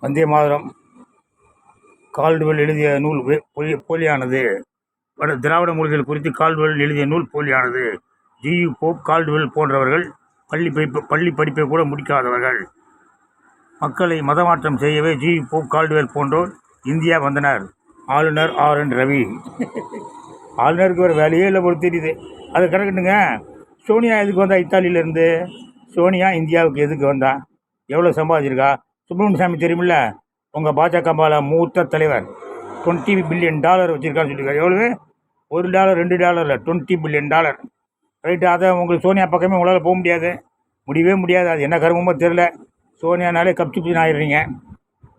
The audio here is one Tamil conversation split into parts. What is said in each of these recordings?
வந்தே மாதரம். கால்டுவெல் எழுதிய நூல் வே- போலியானது. வட திராவிட மொழிகள் குறித்து கால்டுவெல் எழுதிய நூல் போலியானது. ஜியு போப் கால்டுவெல் போன்றவர்கள் பள்ளி படிப்பு பள்ளி படிப்பை கூட முடிக்காதவர்கள். மக்களை மதமாற்றம் செய்யவே ஜியு போப் கால்டுவெல் போன்றோர் இந்தியா வந்தனர். ஆளுநர் ஆர். என். ரவி. ஆளுநருக்கு ஒரு வேலையே இல்லை போல தெரியுது. அது கிடக்கட்டுங்க சோனியா எதுக்கு வந்தா இத்தாலியிலேருந்து? சோனியா இந்தியாவுக்கு எதுக்கு வந்தா? எவ்வளோ சம்பாதிச்சிருக்கா? சுப்பிரமணிய சாமி தெரியுமில்ல? உங்கள் பாஜக பால மூத்த தலைவர். டுவெண்ட்டி பில்லியன் டாலர் வச்சுருக்கான்னு சொல்லியிருக்காரு. எவ்வளவு? ஒரு டாலர் ரெண்டு டாலரில் டுவெண்ட்டி பில்லியன் டாலர் ரைட்டு அதை உங்களுக்கு சோனியா பக்கமே உங்களால் போக முடியாது. முடியவே முடியாது. அது என்ன கருமமோ தெரில சோனியானாலே கப்சி பிடிச்சு ஆயிடுறீங்க.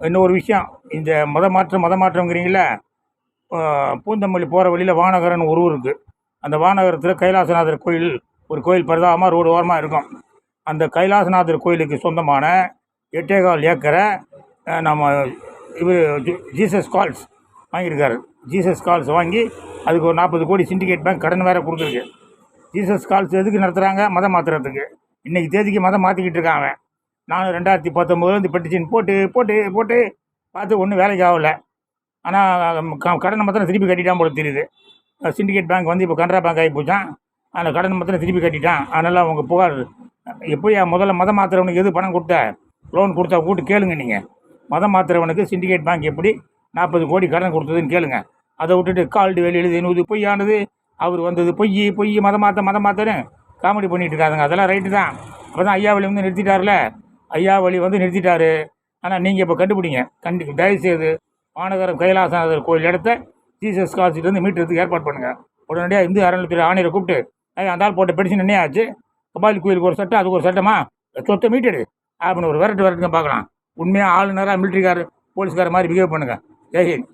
இன்னொரு விஷயம். இந்த மத மாற்றம் மத மாற்றங்கிறீங்கள பூந்தமல்லி போகிற வழியில் வானகரன் ஒரு ஊர் இருக்குது அந்த வானகரத்தில் கைலாசநாதர் கோயில் ஒரு கோயில் பரிதாபமாக ரோடு ஓரமாக இருக்கும். அந்த கைலாசநாதர் கோயிலுக்கு சொந்தமான எட்டேகால் ஏக்கரை நம்ம இவர் ஜீசஸ் கால்ஸ் வாங்கியிருக்காரு. ஜீசஸ் கால்ஸ் வாங்கி அதுக்கு ஒரு நாற்பது கோடி சிண்டிகேட் பேங்க் கடன் வேறு கொடுத்துருக்கு. ஜீசஸ் கால்ஸ் எதுக்கு நடத்துகிறாங்க மதம் மாற்றுறதுக்கு இன்றைக்கி தேதிக்கு மதம் மாற்றிக்கிட்டு இருக்கான் அவன். நான் ரெண்டாயிரத்தி பத்தொம்போதுல இந்த பெட்டிஷன் போட்டு போட்டு போட்டு பார்த்து ஒன்றும் வேலைக்கு ஆகலை. ஆனால் கடனை மாத்திரம் திருப்பி கட்டிட்டான் போல தெரியுது. சிண்டிகேட் பேங்க் வந்து இப்போ கனரா பேங்க் ஆகி போச்சான் அந்த கடன் மாத்திரம் திருப்பி கட்டிட்டான். அதனால் அவங்க புகார். எப்படியா முதல்ல மதம் மாத்திரவனுக்கு எது பணம் கொடுத்த? லோன் கொடுத்தா கூட்டு கேளுங்க நீங்கள் மதம் மாத்திரவனுக்கு சிண்டிகேட் பேங்க் எப்படி நாற்பது கோடி கடன் கொடுத்ததுன்னு கேளுங்க. அதை விட்டுட்டு கால்டு வெளி எழுதி நூது பொய்யானது அவர் வந்தது பொய் பொய் மதம் மாற்ற மதம் மாற்றன்னு காமெடி பண்ணிட்டு இருக்காதுங்க. அதெல்லாம் ரைட்டு தான். அப்போ தான் ஐயாவளி வந்து நிறுத்திட்டார்ல. ஐயாவளி வந்து நிறுத்திட்டாரு. ஆனால் நீங்கள் இப்போ கண்டுபிடிங்க. கண்டு தயவுசெய்து மாநகரம் கைலாசநாதர் கோயில் இடத்த ஜீசஸ் காசிட்டு மீட்டுறதுக்கு ஏற்பாடு பண்ணுங்கள் உடனடியாக இந்து அறநிலையத்துறை ஆணையரை கூப்பிட்டு அந்த ஆள் போட்ட பெடிஷன் என்ன ஆச்சு? கபாலி கோயிலுக்கு ஒரு சட்டம் அதுக்கு ஒரு சட்டமா? சொத்தை மீட்டெடு. அப்படின்னு ஒரு விரட்டு விரட்டுங்க பார்க்கலாம். உண்மையாக ஆளுநராக மிலிட்ரிக்காரர் போலீஸ்கார மாதிரி பிஹேவ் பண்ணுங்கள் ஜெய்ஹிந்த்